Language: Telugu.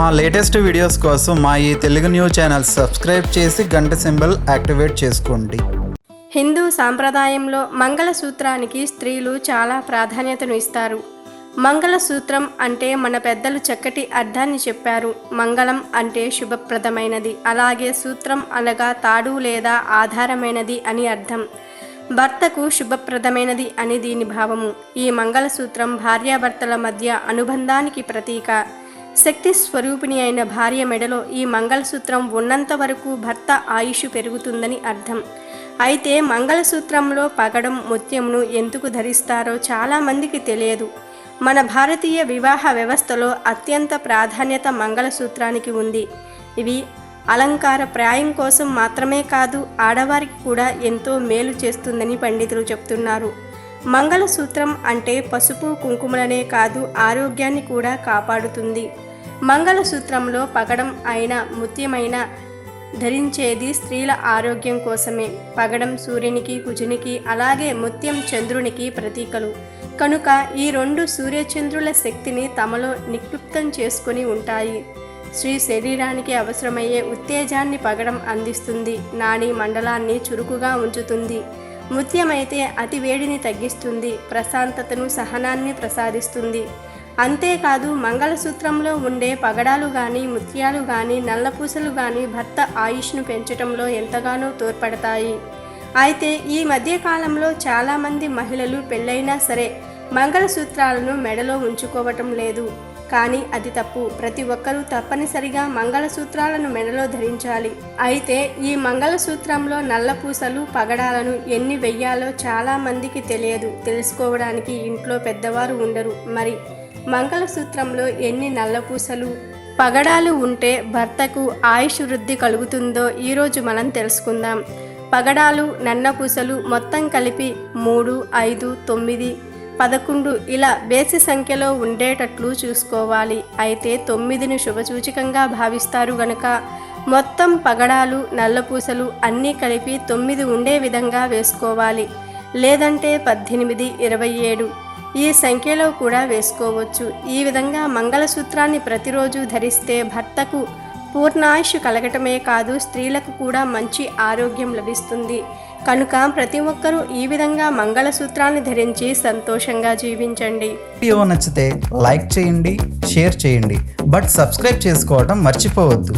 మా లేటెస్ట్ వీడియోస్ కోసం మా ఈ తెలుగు న్యూస్ ఛానల్ సబ్స్క్రైబ్ చేసి గంట సింబల్ యాక్టివేట్ చేసుకోండి. హిందూ సాంప్రదాయంలో మంగళసూత్రానికి స్త్రీలు చాలా ప్రాధాన్యతను ఇస్తారు. మంగళసూత్రం అంటే మన పెద్దలు చక్కటి అర్థాన్ని చెప్పారు. మంగళం అంటే శుభప్రదమైనది. అలాగే సూత్రం అనగా తాడు లేదా ఆధారమైనది అని అర్థం. భర్తకు శుభప్రదమైనది అని దీని భావము. ఈ మంగళసూత్రం భార్యాభర్తల మధ్య అనుబంధానికి ప్రతీక. శక్తి స్వరూపిణి అయిన భార్య మెడలో ఈ మంగళసూత్రం ఉన్నంత వరకు భర్త ఆయుష్ పెరుగుతుందని అర్థం. అయితే మంగళసూత్రంలో పగడం ముత్యంను ఎందుకు ధరిస్తారో చాలామందికి తెలియదు. మన భారతీయ వివాహ వ్యవస్థలో అత్యంత ప్రాధాన్యత మంగళసూత్రానికి ఉంది. ఇవి అలంకార ప్రాయం కోసం మాత్రమే కాదు ఆడవారికి కూడా ఎంతో మేలు చేస్తుందని పండితులు చెప్తున్నారు. మంగళసూత్రం అంటే పసుపు కుంకుమలనే కాదు ఆరోగ్యాన్ని కూడా కాపాడుతుంది. మంగళసూత్రంలో పగడం అయిన ముత్యమైన ధరించేది స్త్రీల ఆరోగ్యం కోసమే. పగడం సూర్యునికి కుజునికి అలాగే ముత్యం చంద్రునికి ప్రతీకలు. కనుక ఈ రెండు సూర్యచంద్రుల శక్తిని తమలో నిక్షిప్తం చేసుకుని ఉంటాయి. స్త్రీ శరీరానికి అవసరమయ్యే ఉత్తేజాన్ని పగడం అందిస్తుంది. నాని మండలాన్ని చురుకుగా ఉంచుతుంది. ముత్యమైతే అతి వేడిని తగ్గిస్తుంది. ప్రశాంతతను సహనాన్ని ప్రసాదిస్తుంది. అంతేకాదు మంగళసూత్రంలో ఉండే పగడాలు కానీ ముత్యాలు కానీ నల్లపూసలు కానీ భర్త ఆయుష్ను పెంచటంలో ఎంతగానో తోడ్పడతాయి. అయితే ఈ మధ్యకాలంలో చాలామంది మహిళలు పెళ్ళైనా సరే మంగళసూత్రాలను మెడలో ఉంచుకోవటం లేదు. కానీ అది తప్పు. ప్రతి ఒక్కరూ తప్పనిసరిగా మంగళసూత్రాలను మెడలో ధరించాలి. అయితే ఈ మంగళసూత్రంలో నల్లపూసలు పగడాలను ఎన్ని వెయ్యాలో చాలా మందికి తెలియదు. తెలుసుకోవడానికి ఇంట్లో పెద్దవారు ఉండరు. మరి మంగళసూత్రంలో ఎన్ని నల్లపూసలు పగడాలు ఉంటే భర్తకు ఆయుష్ వృద్ధి కలుగుతుందో ఈరోజు మనం తెలుసుకుందాం. పగడాలు నన్నపూసలు మొత్తం కలిపి మూడు ఐదు తొమ్మిది పదకొండు ఇలా బేసి సంఖ్యలో ఉండేటట్లు చూసుకోవాలి. అయితే తొమ్మిదిని శుభసూచకంగా భావిస్తారు గనక మొత్తం పగడాలు నల్లపూసలు అన్నీ కలిపి తొమ్మిది ఉండే విధంగా వేసుకోవాలి. లేదంటే పద్దెనిమిది ఇరవై ఏడు ఈ సంఖ్యలో కూడా వేసుకోవచ్చు. ఈ విధంగా మంగళసూత్రాన్ని ప్రతిరోజు ధరిస్తే భర్తకు పూర్ణాయుష్ కలగటమే కాదు స్త్రీలకు కూడా మంచి ఆరోగ్యం లభిస్తుంది. కనుక ప్రతి ఒక్కరూ ఈ విధంగా మంగళసూత్రాన్ని ధరించి సంతోషంగా జీవించండి. వీడియో నచ్చితే లైక్ చేయండి షేర్ చేయండి. బట్ సబ్స్క్రైబ్ చేసుకోవడం మర్చిపోవద్దు.